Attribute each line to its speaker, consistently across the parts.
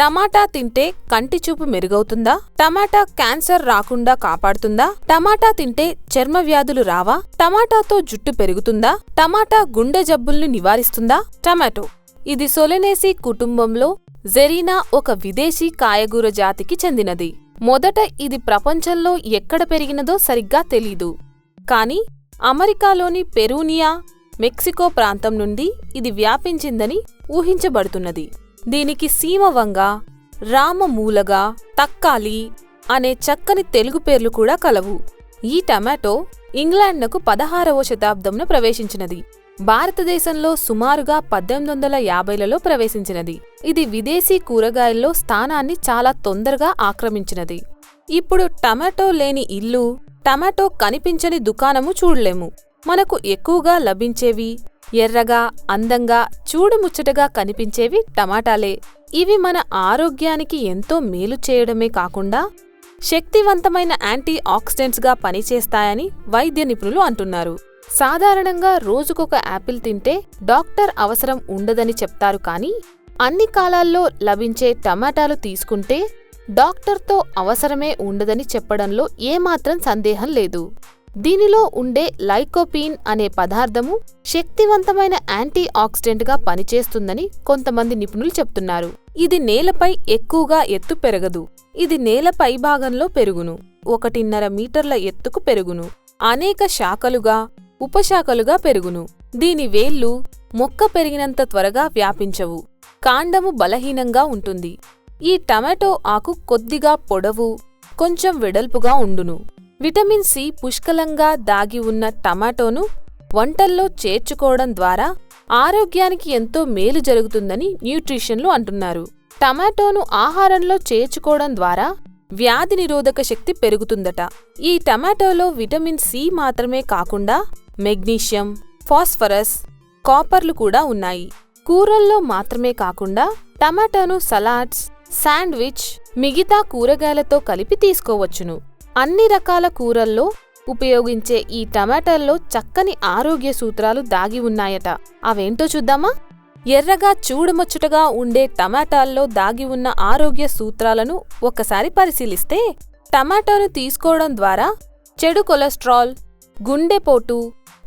Speaker 1: టమాటా తింటే కంటి చూపు మెరుగవుతుందా? టమాటా క్యాన్సర్ రాకుండా కాపాడుతుందా? టమాటా తింటే చర్మ వ్యాధులు రావా? టమాటాతో జుట్టు పెరుగుతుందా? టమాటా గుండె జబ్బుల్ని నివారిస్తుందా? టమాటో. ఇది సొలెనేసి కుటుంబంలో జెరీనా ఒక విదేశీ కాయగూర జాతికి చెందినది. మొదట ఇది ప్రపంచంలో ఎక్కడ పెరిగినదో సరిగ్గా తెలీదు. కాని అమెరికాలోని పెరూనియా మెక్సికో ప్రాంతం నుండి ఇది వ్యాపించిందని ఊహించబడుతున్నది. దీనికి సీమవంగ రామమూలగా తక్కాలి అనే చక్కని తెలుగు పేర్లు కూడా కలవు. ఈ టమాటో ఇంగ్లాండ్నకు పదహారవ శతాబ్దంలో ప్రవేశించినది. భారతదేశంలో సుమారుగా పద్దెనిమిది వందల యాభైలలో ప్రవేశించినది. ఇది విదేశీ కూరగాయల్లో స్థానాన్ని చాలా తొందరగా ఆక్రమించినది. ఇప్పుడు టమాటో లేని ఇల్లు టమాటో కనిపించని దుకాణము చూడలేము. మనకు ఎక్కువగా లభించేవి ఎర్రగా అందంగా చూడుముచ్చటగా కనిపించేవి టమాటాలే. ఇవి మన ఆరోగ్యానికి ఎంతో మేలు చేయడమే కాకుండా శక్తివంతమైన యాంటీ ఆక్సిడెంట్స్గా పనిచేస్తాయని వైద్య నిపుణులు అంటున్నారు. సాధారణంగా రోజుకొక యాపిల్ తింటే డాక్టర్ అవసరం ఉండదని చెప్తారు కానీ అన్ని కాలాల్లో లభించే టమాటాలు తీసుకుంటే డాక్టర్తో అవసరమే ఉండదని చెప్పడంలో ఏమాత్రం సందేహం లేదు. దీనిలో ఉండే లైకోపీన్ అనే పదార్థము శక్తివంతమైన యాంటీ ఆక్సిడెంట్గా పనిచేస్తుందని కొంతమంది నిపుణులు చెప్తున్నారు. ఇది నేలపై ఎక్కువగా ఎత్తు పెరగదు. ఇది నేల పైభాగంలో పెరుగును. ఒకటిన్నర మీటర్ల ఎత్తుకు పెరుగును. అనేక శాఖలుగా ఉపశాఖలుగా పెరుగును. దీని వేళ్ళు మొక్క పెరిగినంత త్వరగా వ్యాపించవు. కాండము బలహీనంగా ఉంటుంది. ఈ టమాటో ఆకు కొద్దిగా పొడవు కొంచెం వెడల్పుగా ఉండును. విటమిన్ సి పుష్కలంగా దాగి ఉన్న టమాటోను వంటల్లో చేర్చుకోవడం ద్వారా ఆరోగ్యానికి ఎంతో మేలు జరుగుతుందని న్యూట్రిషన్లు అంటున్నారు. టమాటోను ఆహారంలో చేర్చుకోవడం ద్వారా వ్యాధి నిరోధక శక్తి పెరుగుతుందట. ఈ టమాటోలో విటమిన్ సి మాత్రమే కాకుండా మెగ్నీషియం ఫాస్ఫరస్ కాపర్లు కూడా ఉన్నాయి. కూరల్లో మాత్రమే కాకుండా టమాటాను సలాడ్స్ శాండ్విచ్ మిగతా కూరగాయలతో కలిపి తీసుకోవచ్చును. అన్ని రకాల కూరల్లో ఉపయోగించే ఈ టమాటాల్లో చక్కని ఆరోగ్య సూత్రాలు దాగి ఉన్నాయట. అవేంటో చూద్దామా? ఎర్రగా చూడముచ్చటగా ఉండే టమాటాల్లో దాగి ఉన్న ఆరోగ్య సూత్రాలను ఒకసారి పరిశీలిస్తే టమాటాను తీసుకోవడం ద్వారా చెడు కొలెస్ట్రాల్ గుండెపోటు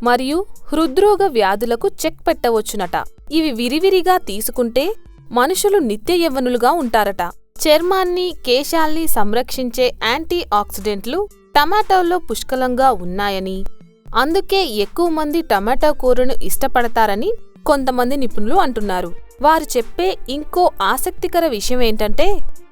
Speaker 1: మరియు హృద్రోగ వ్యాధులకు చెక్ పెట్టవచ్చునట. ఇవి విరివిరిగా తీసుకుంటే మనుషులు నిత్య యవ్వనులుగా ఉంటారట. చర్మాన్ని కేశాల్ని సంరక్షించే యాంటీ ఆక్సిడెంట్లు టమాటోల్లో పుష్కలంగా ఉన్నాయని. అందుకే ఎక్కువ మంది టమాటో కూరను ఇష్టపడతారని కొంతమంది నిపుణులు అంటున్నారు. వారు చెప్పే ఇంకో ఆసక్తికర విషయం ఏంటంటే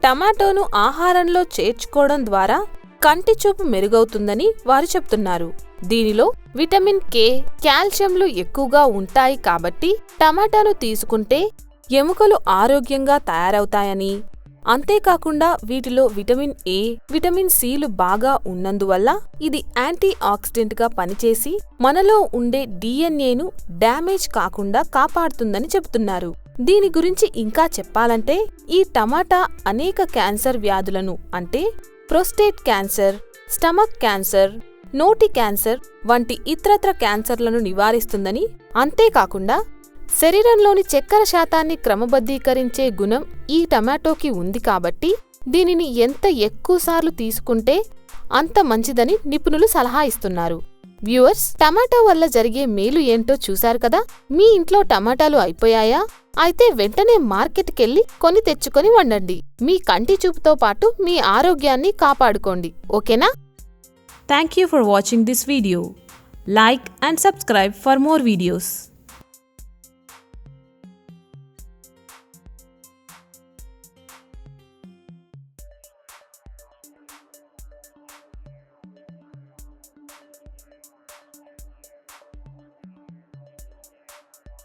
Speaker 1: టమాటోను ఆహారంలో చేర్చుకోవడం ద్వారా కంటి చూపు మెరుగవుతుందని వారు చెప్తున్నారు. దీనిలో విటమిన్ కే కాల్షియంలు ఎక్కువగా ఉంటాయి కాబట్టి టమాటాను తీసుకుంటే ఎముకలు ఆరోగ్యంగా తయారవుతాయని. అంతేకాకుండా వీటిలో విటమిన్ ఏ విటమిన్ సిలు బాగా ఉన్నందువల్ల ఇది యాంటీ ఆక్సిడెంట్గా పనిచేసి మనలో ఉండే డిఎన్ఏను డ్యామేజ్ కాకుండా కాపాడుతుందని చెబుతున్నారు. దీని గురించి ఇంకా చెప్పాలంటే ఈ టమాటా అనేక క్యాన్సర్ వ్యాధులను అంటే ప్రొస్టేట్ క్యాన్సర్ స్టమక్ క్యాన్సర్ నోటి క్యాన్సర్ వంటి ఇతరత్ర క్యాన్సర్లను నివారిస్తుందని అంతేకాకుండా శరీరంలోని చక్కెర శాతాన్ని క్రమబద్ధీకరించే గుణం ఈ టమాటోకి ఉంది కాబట్టి దీనిని ఎంత ఎక్కువసార్లు తీసుకుంటే అంత మంచిదని నిపుణులు సలహా ఇస్తున్నారు. వ్యూవర్స్ టమాటో వల్ల జరిగే మేలు ఏంటో చూశారు కదా? మీ ఇంట్లో టమాటాలు అయిపోయాయా? అయితే వెంటనే మార్కెట్కెళ్ళి కొని తెచ్చుకొని వండండి. మీ కంటి చూపుతో పాటు మీ ఆరోగ్యాన్ని కాపాడుకోండి. ఓకేనా?
Speaker 2: Thank you for watching this video like and subscribe for more videos